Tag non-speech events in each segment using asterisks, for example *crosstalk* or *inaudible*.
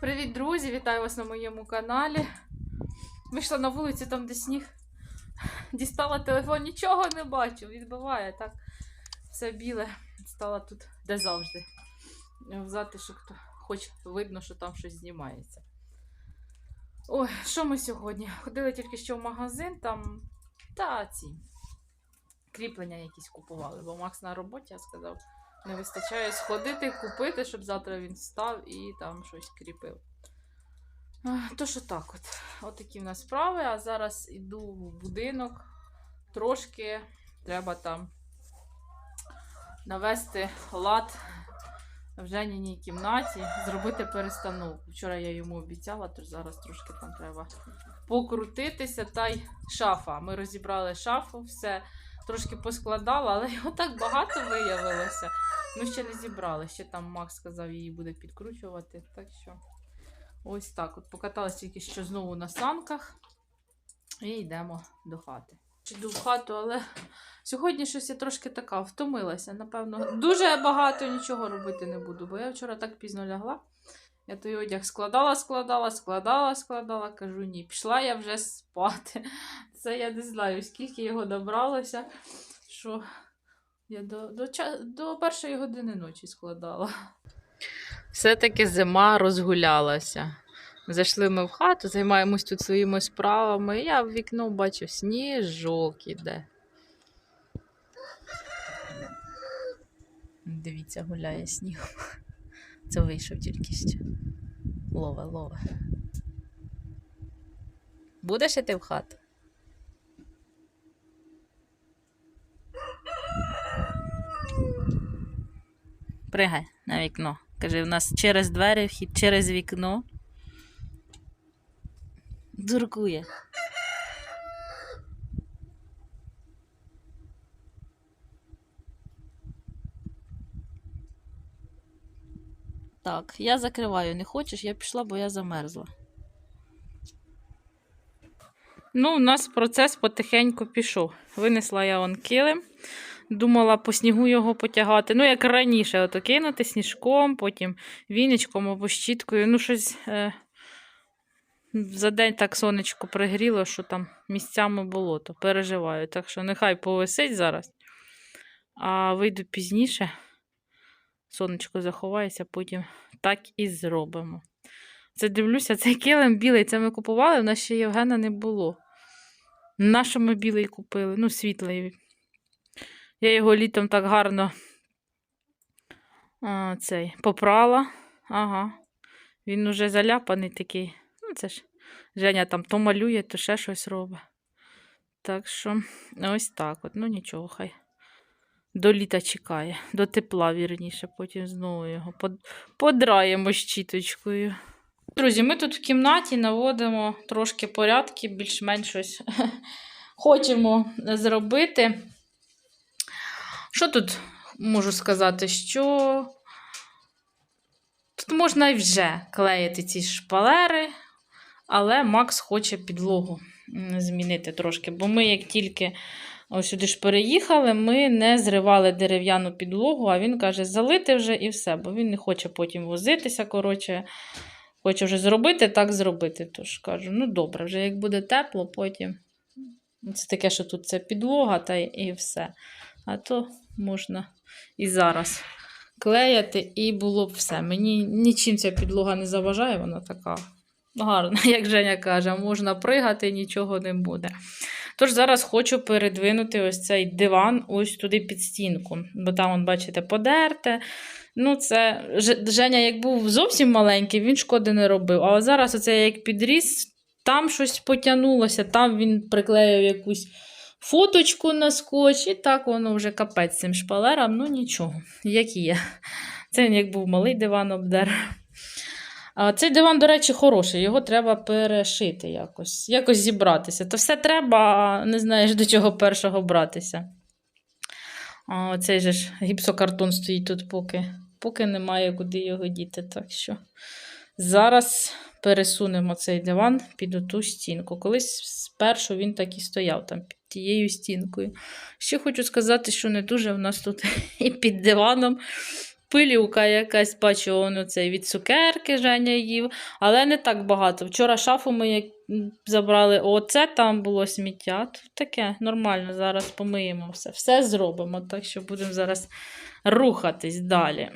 Привіт, друзі! Вітаю вас на моєму каналі. Вийшла на вулицю, там де сніг. Дістала телефон, нічого не бачу. Відбиває так. Все біле. Стала тут, де завжди. В затишок, то хоч видно, що там щось знімається. Ой, що ми сьогодні? Ходили тільки що в магазин, там та ці кріплення якісь купували, бо Макс на роботі, я сказав, не вистачає сходити, купити, щоб завтра він встав і там щось кріпив. То що так от. От такі в нас справи. А зараз іду в будинок. Трошки треба там навести лад в Женіній кімнаті, зробити перестановку. Вчора я йому обіцяла, тож зараз трошки там треба покрутитися. Та й шафа. Ми розібрали шафу, все трошки поскладала, але його так багато виявилося. Ми ще не зібрали. Ще там Макс сказав, її буде підкручувати. Так що ось так. От покаталася тільки що знову на санках. І йдемо до хати. Йду в хату, але сьогодні щось я трошки така втомилася. Напевно, дуже багато нічого робити не буду, бо я вчора так пізно лягла. Я той одяг складала, складала, складала, складала. Кажу, ні, пішла я вже спати. Це я не знаю, скільки його набралося, що я до, до, до першої години ночі складала. Все-таки зима розгулялася. Зайшли ми в хату, займаємось тут своїми справами. Я в вікно бачу сніжок іде. Дивіться, гуляє снігом. Це вийшов тільки що. Лове, лове. Будеш іти в хату? Пригай на вікно. Каже, у нас через двері вхід, через вікно. Дуркує. Так, я закриваю. Не хочеш, я пішла, бо я замерзла. Ну, у нас процес потихеньку пішов. Винесла я он килим. Думала по снігу його потягати. Ну, як раніше, ото кинути сніжком, потім віничком або щіткою. Ну, щось е, за день так сонечко пригріло, що там місцями болото. Переживаю. Так що нехай повисить зараз. А вийду пізніше. Сонечко заховається, потім так і зробимо. Це дивлюся, цей килим білий, це ми купували, в нас ще Євгена не було. Нащо ми білий купили? Ну, світлий. Я його літом так гарно а, цей, попрала. Ага. Він уже заляпаний такий. Ну, це ж Женя там то малює, то ще щось робить. Так що, ось так от. Ну нічого, хай. До літа чекає, до тепла, вірніше, потім знову його под... подраємо щіточкою. Друзі, ми тут в кімнаті наводимо трошки порядки, більш-менш щось *laughs* хочемо зробити. Що тут можу сказати? Що тут можна і вже клеїти ці шпалери, але Макс хоче підлогу змінити трошки, бо ми, як тільки сюди ж переїхали, ми не зривали дерев'яну підлогу, а він каже, залити вже і все, бо він не хоче потім возитися. коротше, Хоче вже зробити, так зробити. Тож кажу, ну добре, вже як буде тепло, потім. Це таке, що тут це підлога, та і все. А то можна і зараз клеяти, і було б все. Мені нічим ця підлога не заважає, вона така гарна, *laughs* як Женя каже, можна пригати, нічого не буде. Тож зараз хочу передвинути ось цей диван ось туди під стінку. Бо там, он, бачите, подерте. Ну, це Женя, як був зовсім маленький, він шкоди не робив. А зараз оце як підріс, там щось потягнулося, там він приклеїв якусь фоточку на скотч, і так воно вже капець цим шпалерам. Ну нічого, як є. Це як був малий диван обдер. А цей диван, до речі, хороший, його треба перешити якось, якось зібратися. То все треба, а не знаєш, до чого першого братися. А цей же ж гіпсокартон стоїть тут, поки, поки немає куди його діти. Так що зараз пересунемо цей диван під ту стінку. Колись спершу він так і стояв там тією стінкою. Ще хочу сказати, що не дуже в нас тут *laughs* і під диваном пилюка якась, бачу, воно це від цукерки Женя їв, але не так багато. Вчора шафу ми забрали, оце там було сміття. Тут таке нормально, зараз помиємо все. Все зробимо, так що будемо зараз рухатись далі.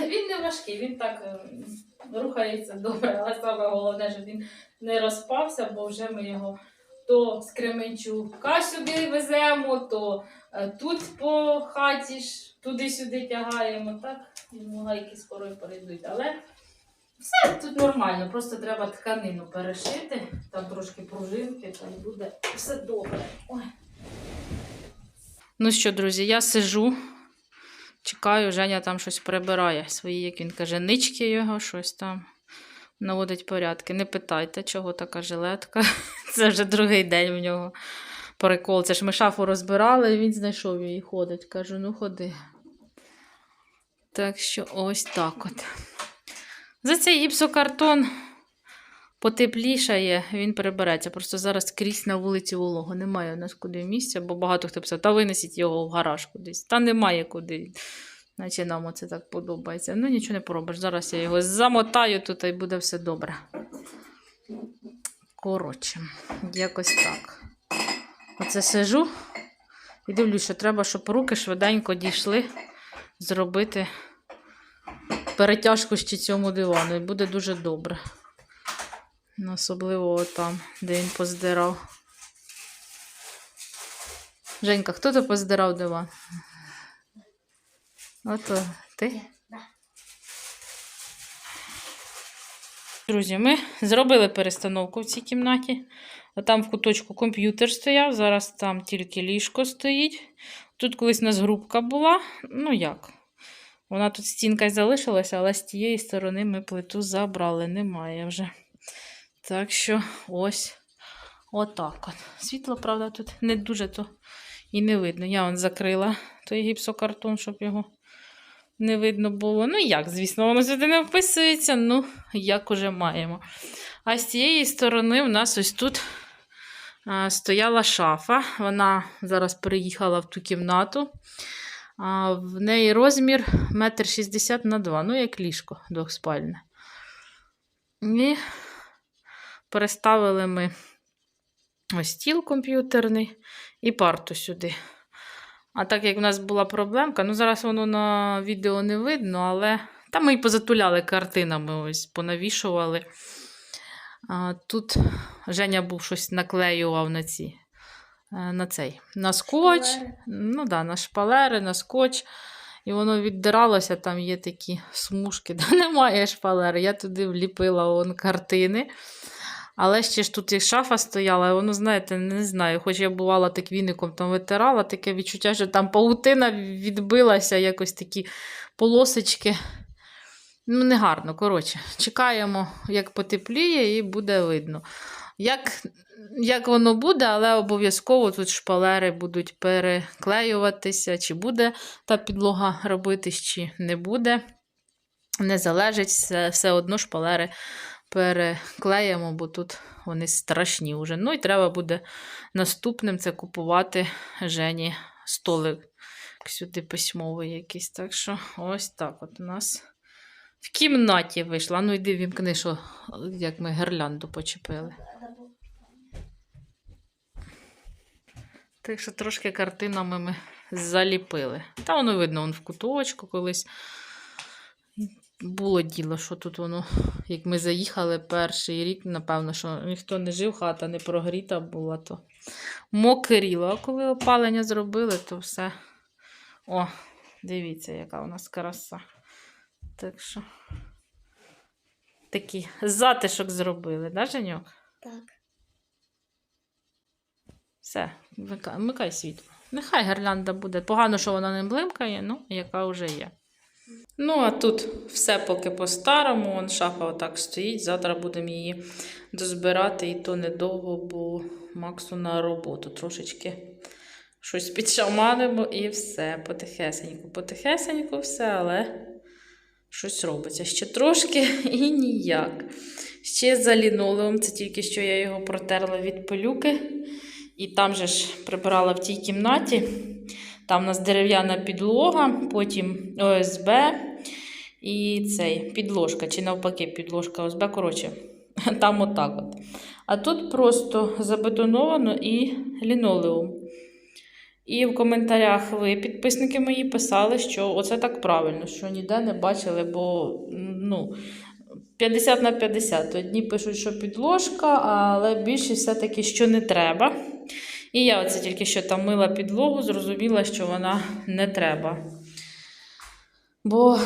Він не важкий, він так е, рухається добре, але саме головне, щоб він не розпався, бо вже ми його то з Кременчука сюди веземо, то е, тут по хаті ж туди-сюди тягаємо. Так, йому гайки скоро перейдуть. Але все тут нормально, просто треба тканину перешити, там трошки пружинки, та й буде все добре. Ой. Ну що, друзі, я сижу. Чекаю, Женя там щось прибирає. Свої, як він каже, нички його, щось там наводить порядки. Не питайте, чого така жилетка. *laughs* Це вже другий день в нього. Прикол. Це ж ми шафу розбирали, і він знайшов її ходить. Кажу, ну ходи. Так що ось так от. За цей гіпсокартон потеплішає, він прибереться. Просто зараз крізь на вулиці волого. Немає у нас куди місця, бо багато хто писав, та винесіть його в гараж кудись. Та немає куди. Наче нам оце так подобається. Ну, нічого не поробиш. Зараз я його замотаю тут і буде все добре. Коротше, якось так. Оце сижу і дивлюсь, що треба, щоб руки швиденько дійшли зробити перетяжку ще цьому дивану. І буде дуже добре. Особливо там, де він поздирав. Женька, хто то поздирав диван? Ото ти? Друзі, ми зробили перестановку в цій кімнаті. Там в куточку комп'ютер стояв, зараз там тільки ліжко стоїть. Тут колись у нас грубка була. Ну як? Вона тут стінка й залишилася, але з тієї сторони ми плиту забрали. Немає вже. Так що ось отак от. Світло, правда, тут не дуже то і не видно. Я вон закрила той гіпсокартон, щоб його не видно було. Ну, як, звісно, воно сюди не вписується, ну, як уже маємо. А з цієї сторони в нас ось тут стояла шафа. Вона зараз переїхала в ту кімнату. А, в неї розмір 1,60 м на 2 ну, як ліжко двохспальне. І переставили ми ось стіл комп'ютерний і парту сюди. А так як в нас була проблемка, ну зараз воно на відео не видно, але там ми і позатуляли картинами, ось понавішували. А, тут Женя був щось наклеював на ці. е, На цей, на скотч, Шпалери. ну да, на шпалери, на скотч. І воно віддиралося, там є такі смужки, *laughs* де немає шпалери. Я туди вліпила вон картини. Але ще ж тут і шафа стояла, воно, знаєте, не знаю. Хоч я бувала так віником там витирала, таке відчуття, що там паутина відбилася, якось такі полосочки. Ну, негарно, коротше. Чекаємо, як потепліє, і буде видно. Як, як воно буде, але обов'язково тут шпалери будуть переклеюватися, чи буде та підлога робитись, чи не буде. Не залежить, все одно шпалери переклеїмо, бо тут вони страшні вже. Ну і треба буде наступним це купувати Жені столик сюди письмовий якийсь. Так що ось так от у нас в кімнаті вийшла. Ну йди вімкни, що як ми гірлянду почепили. Так що трошки картинами ми заліпили. Та воно видно, вон в куточку колись. Було діло, що тут воно, *laughs* як ми заїхали перший рік, напевно, що ніхто не жив, хата не прогріта була, то мокріло. А коли опалення зробили, то все. О, дивіться, яка у нас краса. Так що такий затишок зробили, да, Женьок? Так. Все, вмикай, світло. Нехай гірлянда буде. Погано, що вона не блимкає, ну, яка вже є. Ну, а тут все поки по-старому. Вон шафа отак стоїть. Завтра будемо її дозбирати, і то недовго, бо Максу на роботу трошечки щось підшаманимо і все. Потихесеньку, потихесеньку все, але щось робиться. Ще трошки *laughs* і ніяк. Ще за лінолеум, це тільки що я його протерла від пилюки. І там же ж прибирала в тій кімнаті. Там у нас дерев'яна підлога, потім ОСБ, і цей підложка, чи навпаки, підложка ОСБ, коротше, *laughs* там отак от. А тут просто забетоновано і лінолеум. І в коментарях ви, підписники мої, писали, що оце так правильно, що ніде не бачили, бо ну, 50 на 50. Одні пишуть, що підложка, але більшість все-таки, що не треба. І я оце тільки що там мила підлогу, зрозуміла, що вона не треба. Бо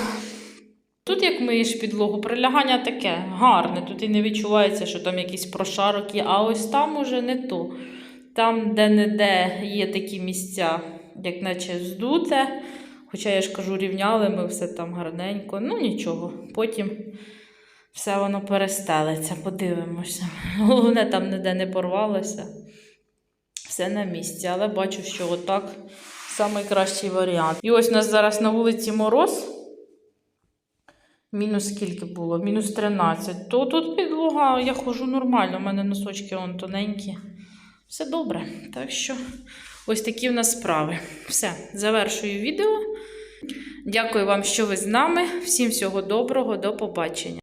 тут, як миєш підлогу, прилягання таке гарне. Тут і не відчувається, що там якийсь прошарок є, а ось там уже не то. Там, де-не-де є такі місця, як наче здуте. Хоча я ж кажу, рівняли ми все там гарненько. Ну нічого. Потім все воно перестелиться, подивимося. Головне, там ніде не порвалося. Все на місці, але бачу, що отак найкращий варіант. І ось у нас зараз на вулиці мороз. Мінус скільки було? Мінус 13. То тут підлога, я ходжу нормально, у мене носочки вон тоненькі. Все добре. Так що ось такі в нас справи. Все, завершую відео. Дякую вам, що ви з нами. Всім всього доброго, до побачення.